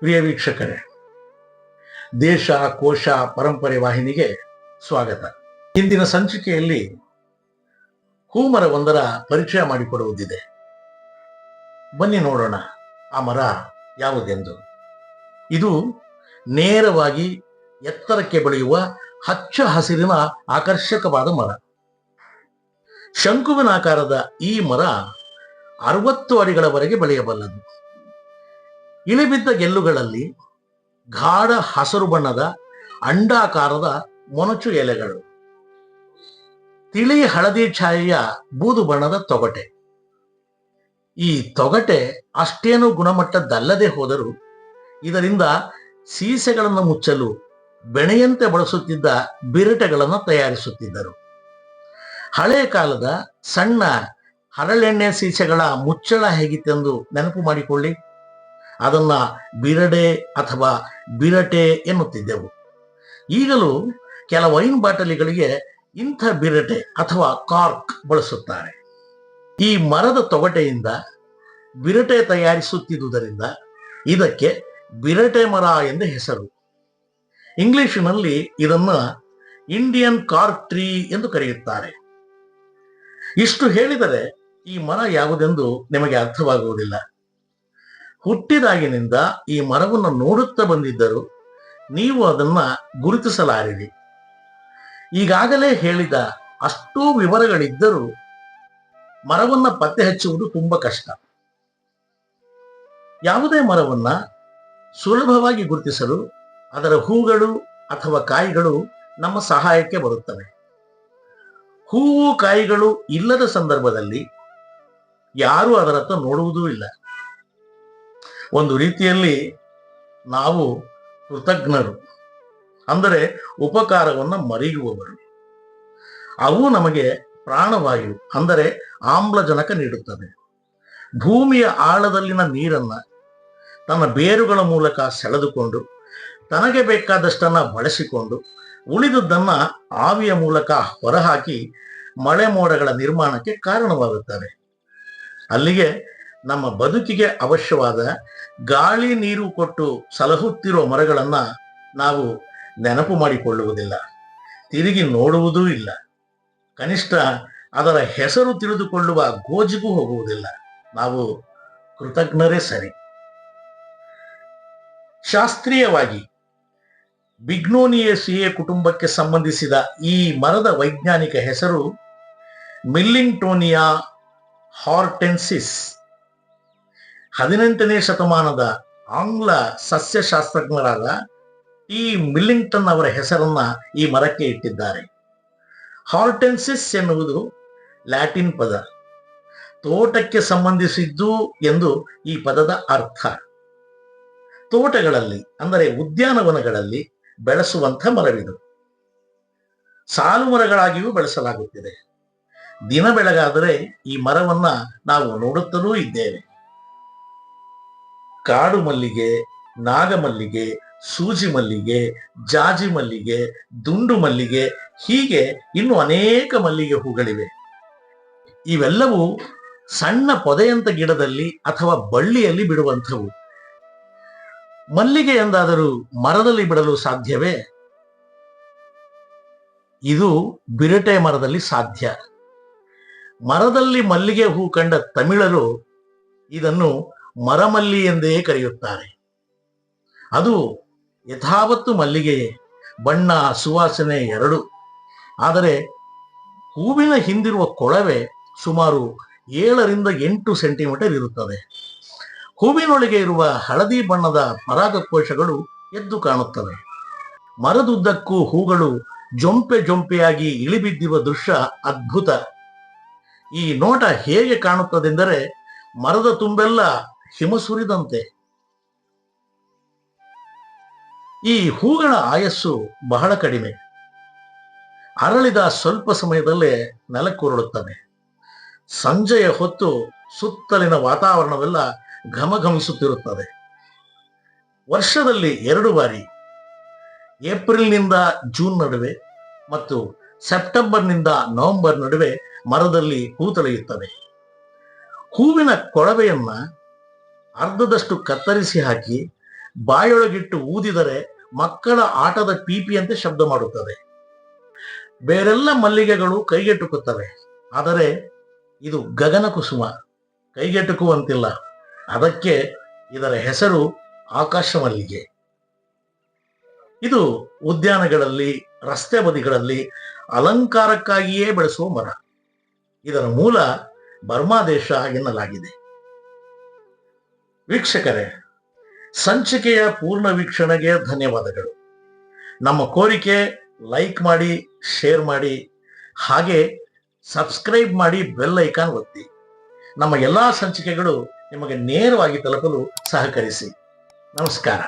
ಪ್ರಿಯ ವೀಕ್ಷಕರೇ, ದೇಶ, ಕೋಶ, ಪರಂಪರೆ ವಾಹಿನಿಗೆ ಸ್ವಾಗತ. ಇಂದಿನ ಸಂಚಿಕೆಯಲ್ಲಿ ಹೂಮರ ಒಂದರ ಪರಿಚಯ ಮಾಡಿಕೊಡುವುದಿದೆ. ಬನ್ನಿ ನೋಡೋಣ ಆ ಮರ ಯಾವುದೆಂದು. ಇದು ನೇರವಾಗಿ ಎತ್ತರಕ್ಕೆ ಬೆಳೆಯುವ ಹಚ್ಚ ಹಸಿರಿನ ಆಕರ್ಷಕವಾದ ಮರ. ಶಂಕುವಿನ ಆಕಾರದ ಈ ಮರ ಅರವತ್ತು ಅಡಿಗಳವರೆಗೆ ಬೆಳೆಯಬಲ್ಲದು. ಇಳಿಬಿದ್ದ ಗೆಲ್ಲುಗಳಲ್ಲಿ ಗಾಢ ಹಸರು ಬಣ್ಣದ ಅಂಡಾಕಾರದ ಮೊನಚು ಎಲೆಗಳು. ತಿಳಿ ಹಳದಿ ಛಾಯೆಯ ಬೂದು ಬಣ್ಣದ ತೊಗಟೆ. ಈ ತೊಗಟೆ ಅಷ್ಟೇನು ಗುಣಮಟ್ಟದಲ್ಲದೆ ಹೋದರೂ ಇದರಿಂದ ಸೀಸೆಗಳನ್ನು ಮುಚ್ಚಲು ಬೆಣೆಯಂತೆ ಬಳಸುತ್ತಿದ್ದ ಬಿರಟೆಗಳನ್ನು ತಯಾರಿಸುತ್ತಿದ್ದರು. ಹಳೆಯ ಕಾಲದ ಸಣ್ಣ ಹರಳೆಣ್ಣೆ ಸೀಸೆಗಳ ಮುಚ್ಚಳ ಹೇಗಿತ್ತೆಂದು ನೆನಪು ಮಾಡಿಕೊಳ್ಳಿ. ಅದನ್ನ ಬಿರಡೆ ಅಥವಾ ಬಿರಟೆ ಎನ್ನುತ್ತಿದ್ದೆವು. ಈಗಲೂ ಕೆಲ ವೈನ್ ಬಾಟಲಿಗಳಿಗೆ ಇಂಥ ಬಿರಟೆ ಅಥವಾ ಕಾರ್ಕ್ ಬಳಸುತ್ತಾರೆ. ಈ ಮರದ ತೊಗಟೆಯಿಂದ ಬಿರಟೆ ತಯಾರಿಸುತ್ತಿದ್ದುದರಿಂದ ಇದಕ್ಕೆ ಬಿರಟೆ ಮರ ಎಂದು ಹೆಸರು. ಇಂಗ್ಲಿಷಿನಲ್ಲಿ ಇದನ್ನ ಇಂಡಿಯನ್ ಕಾರ್ಕ್ ಟ್ರೀ ಎಂದು ಕರೆಯುತ್ತಾರೆ. ಇಷ್ಟು ಹೇಳಿದರೆ ಈ ಮರ ಯಾವುದೆಂದು ನಿಮಗೆ ಅರ್ಥವಾಗುವುದಿಲ್ಲ. ಹುಟ್ಟಿದಾಗಿನಿಂದ ಈ ಮರವನ್ನು ನೋಡುತ್ತಾ ಬಂದಿದ್ದರು. ನೀವು ಅದನ್ನ ಗುರುತಿಸಲಾರಿರಿ. ಈಗಾಗಲೇ ಹೇಳಿದ ಅಷ್ಟೂ ವಿವರಗಳಿದ್ದರೂ ಮರವನ್ನ ಪತ್ತೆ ಹಚ್ಚುವುದು ತುಂಬಾ ಕಷ್ಟ. ಯಾವುದೇ ಮರವನ್ನ ಸುಲಭವಾಗಿ ಗುರುತಿಸಲು ಅದರ ಹೂಗಳು ಅಥವಾ ಕಾಯಿಗಳು ನಮ್ಮ ಸಹಾಯಕ್ಕೆ ಬರುತ್ತವೆ. ಹೂವು, ಕಾಯಿಗಳು ಇಲ್ಲದ ಸಂದರ್ಭದಲ್ಲಿ ಯಾರು ಅದರತ್ತ ನೋಡುವುದೂ ಇಲ್ಲ. ಒಂದು ರೀತಿಯಲ್ಲಿ ನಾವು ಕೃತಜ್ಞರು. ಅಂದರೆ ಉಪಕಾರವನ್ನು ಮರೆಯುವವರು. ಅವು ನಮಗೆ ಪ್ರಾಣವಾಯು, ಅಂದರೆ ಆಮ್ಲಜನಕ ನೀಡುತ್ತದೆ ಭೂಮಿಯ ಆಳದಲ್ಲಿನ ನೀರನ್ನ ತನ್ನ ಬೇರುಗಳ ಮೂಲಕ ಸೆಳೆದುಕೊಂಡು, ತನಗೆ ಬೇಕಾದಷ್ಟನ್ನ ಬಳಸಿಕೊಂಡು ಉಳಿದುದನ್ನ ಆವಿಯ ಮೂಲಕ ಹೊರಹಾಕಿ ಮಳೆ ಮೋಡಗಳ ನಿರ್ಮಾಣಕ್ಕೆ ಕಾರಣವಾಗುತ್ತವೆ. ಅಲ್ಲಿಗೆ ನಮ್ಮ ಬದುಕಿಗೆ ಅವಶ್ಯವಾದ ಗಾಳಿ ನೀರು ಕೊಟ್ಟು ಸಲಹುತ್ತಿರುವ ಮರಗಳನ್ನ ನಾವು ನೆನಪು ಮಾಡಿಕೊಳ್ಳುವುದಿಲ್ಲ. ತಿರುಗಿ ನೋಡುವುದೂ ಇಲ್ಲ. ಕನಿಷ್ಠ ಅದರ ಹೆಸರು ತಿಳಿದುಕೊಳ್ಳುವ ಗೋಜಿಗೂ ಹೋಗುವುದಿಲ್ಲ. ನಾವು ಕೃತಜ್ಞರೇ ಸರಿ. ಶಾಸ್ತ್ರೀಯವಾಗಿ ಬಿಗ್ನೋನಿಯೇಸಿಯೆ ಕುಟುಂಬಕ್ಕೆ ಸಂಬಂಧಿಸಿದ ಈ ಮರದ ವೈಜ್ಞಾನಿಕ ಹೆಸರು ಮಿಲ್ಲಿಂಗ್ಟೋನಿಯಾ ಹಾರ್ಟೆನ್ಸಿಸ್. ಹದಿನೆಂಟನೇ ಶತಮಾನದ ಆಂಗ್ಲ ಸಸ್ಯಶಾಸ್ತ್ರಜ್ಞರಾದ ಟಿ ಮಿಲ್ಲಿಂಗ್ಟನ್ ಅವರ ಹೆಸರನ್ನ ಈ ಮರಕ್ಕೆ ಇಟ್ಟಿದ್ದಾರೆ. ಹಾರ್ಟೆನ್ಸಿಸ್ ಎನ್ನುವುದು ಲ್ಯಾಟಿನ್ ಪದ. ತೋಟಕ್ಕೆ ಸಂಬಂಧಿಸಿದ್ದು ಎಂದು ಈ ಪದದ ಅರ್ಥ. ತೋಟಗಳಲ್ಲಿ, ಅಂದರೆ ಉದ್ಯಾನವನಗಳಲ್ಲಿ ಬೆಳೆಸುವಂಥ ಮರವಿದು. ಸಾಲು ಮರಗಳಾಗಿಯೂ ಬೆಳೆಸಲಾಗುತ್ತಿದೆ. ದಿನ ಬೆಳಗಾದರೆ ಈ ಮರವನ್ನ ನಾವು ನೋಡುತ್ತಲೂ ಇದ್ದೇವೆ. ಕಾಡು ಮಲ್ಲಿಗೆ ನಾಗಮಲ್ಲಿಗೆ ಸೂಜಿ ಮಲ್ಲಿಗೆ, ಜಾಜಿ ಮಲ್ಲಿಗೆ, ದುಂಡು ಮಲ್ಲಿಗೆ ಹೀಗೆ ಇನ್ನು ಅನೇಕ ಮಲ್ಲಿಗೆ ಹೂಗಳಿವೆ. ಇವೆಲ್ಲವೂ ಸಣ್ಣ ಪೊದೆಯಂತ ಗಿಡದಲ್ಲಿ ಅಥವಾ ಬಳ್ಳಿಯಲ್ಲಿ ಬಿಡುವಂಥವು. ಮಲ್ಲಿಗೆ ಎಂದಾದರೂ ಮರದಲ್ಲಿ ಬಿಡಲು ಸಾಧ್ಯವೇ? ಇದು ಬಿರಟೆ ಮರದಲ್ಲಿ ಸಾಧ್ಯ. ಮರದಲ್ಲಿ ಮಲ್ಲಿಗೆ ಹೂ ಕಂಡ ತಮಿಳರು ಇದನ್ನು ಮರಮಲ್ಲಿ ಎಂದೇ ಕರೆಯುತ್ತಾರೆ. ಅದು ಯಥಾವತ್ತು ಮಲ್ಲಿಗೆಯೇ ಬಣ್ಣ, ಸುವಾಸನೆ ಎರಡು. ಆದರೆ ಹೂವಿನ ಹಿಂದಿರುವ ಕೊಳವೆ ಸುಮಾರು ಏಳರಿಂದ ಎಂಟು ಸೆಂಟಿಮೀಟರ್ ಇರುತ್ತದೆ. ಹೂವಿನೊಳಗೆ ಇರುವ ಹಳದಿ ಬಣ್ಣದ ಪರಾಗಕೋಶಗಳು ಎದ್ದು ಕಾಣುತ್ತವೆ. ಮರದುದ್ದಕ್ಕೂ ಹೂಗಳು ಜೊಂಪೆ ಜೊಂಪೆಯಾಗಿ ಇಳಿಬಿದ್ದಿರುವ ದೃಶ್ಯ ಅದ್ಭುತ. ಈ ನೋಟ ಹೇಗೆ ಕಾಣುತ್ತದೆಂದರೆ ಮರದ ತುಂಬೆಲ್ಲ ಹಿಮ ಸುರಿದಂತೆ ಈ ಹೂಗಳ ಆಯಸ್ಸು ಬಹಳ ಕಡಿಮೆ. ಅರಳಿದ ಸ್ವಲ್ಪ ಸಮಯದಲ್ಲೇ ನೆಲಕ್ಕುರುಳುತ್ತವೆ ಸಂಜೆಯ ಹೊತ್ತು ಸುತ್ತಲಿನ ವಾತಾವರಣವೆಲ್ಲ ಘಮಘಮಿಸುತ್ತಿರುತ್ತದೆ. ವರ್ಷದಲ್ಲಿ ಎರಡು ಬಾರಿ. ಏಪ್ರಿಲ್ನಿಂದ ಜೂನ್ ನಡುವೆ ಮತ್ತು ಸೆಪ್ಟೆಂಬರ್ನಿಂದ ನವೆಂಬರ್ ನಡುವೆ ಮರದಲ್ಲಿ ಹೂ ತೊಳೆಯುತ್ತದೆ. ಹೂವಿನ ಕೊಳವೆಯನ್ನ ಅರ್ಧದಷ್ಟು ಕತ್ತರಿಸಿ ಹಾಕಿ ಬಾಯೊಳಗಿಟ್ಟು ಊದಿದರೆ ಮಕ್ಕಳ ಆಟದ ಪೀಪಿಯಂತೆ ಶಬ್ದ ಮಾಡುತ್ತದೆ. ಬೇರೆಲ್ಲ ಮಲ್ಲಿಗೆಗಳು ಕೈಗೆಟುಕುತ್ತವೆ. ಆದರೆ ಇದು ಗಗನ ಕುಸುಮ. ಕೈಗೆಟುಕುವಂತಿಲ್ಲ. ಅದಕ್ಕೆ ಇದರ ಹೆಸರು ಆಕಾಶ ಮಲ್ಲಿಗೆ. ಇದು ಉದ್ಯಾನಗಳಲ್ಲಿ, ರಸ್ತೆ ಬದಿಗಳಲ್ಲಿ ಅಲಂಕಾರಕ್ಕಾಗಿಯೇ ಬೆಳೆಸುವ ಮರ. ಇದರ ಮೂಲ ಬರ್ಮಾ ದೇಶ ಎನ್ನಲಾಗಿದೆ. ವೀಕ್ಷಕರೇ, ಸಂಚಿಕೆಯ ಪೂರ್ಣ ವೀಕ್ಷಣೆಗೆ ಧನ್ಯವಾದಗಳು. ನಮ್ಮ ಕೋರಿಕೆ ಲೈಕ್ ಮಾಡಿ ಶೇರ್ ಮಾಡಿ, ಹಾಗೆ ಸಬ್ಸ್ಕ್ರೈಬ್ ಮಾಡಿ ಬೆಲ್ ಐಕಾನ್ ಒತ್ತಿ. ನಮ್ಮ ಎಲ್ಲಾ ಸಂಚಿಕೆಗಳು ನಿಮಗೆ ನೇರವಾಗಿ ತಲುಪಲು ಸಹಕರಿಸಿ. ನಮಸ್ಕಾರ.